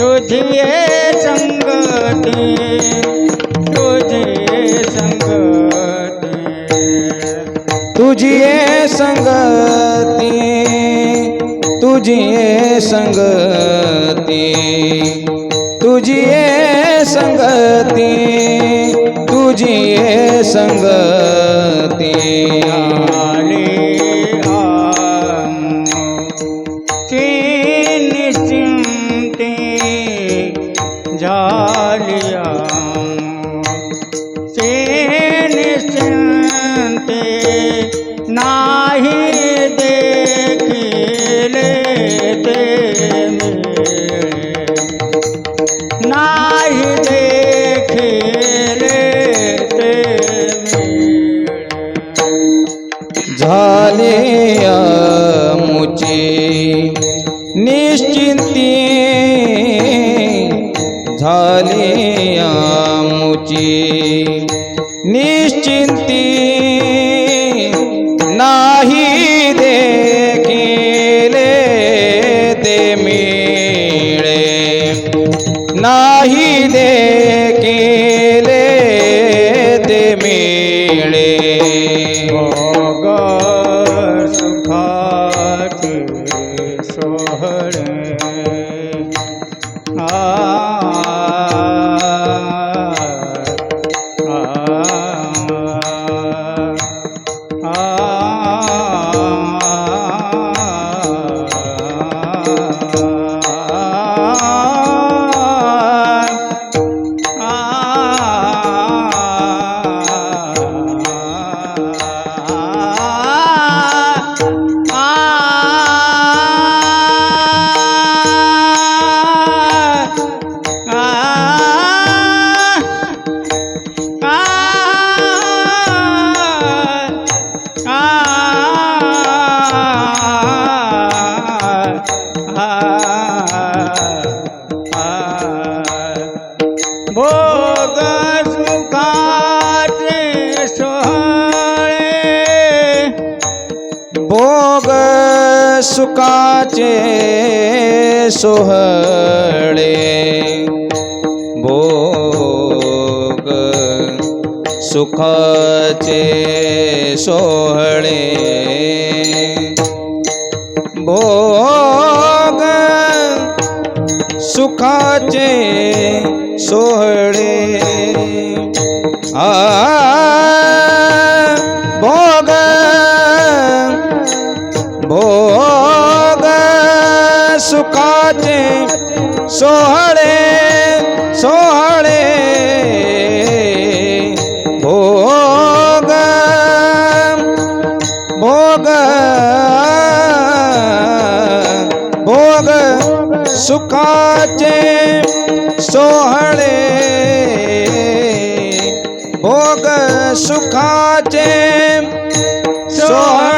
तुझी संगती तुझी संगती. तुझी संगती तुझी संगती. तुझी संगती तुझी संगती. झाले मुची निश्चिंती झाले मुची निश्चिंती नाही देखिले ते मिळे नाही देखिले ते मिळे सोहळे सुखाचे सोहळे भोग सुखाचे सोहळे भोग सुखाचे सुखाचे आ भोग भोग सुखाचे सोहळे भोग भोग भोग सुखाचे सोहळे भोग सुखाचे सोहळे.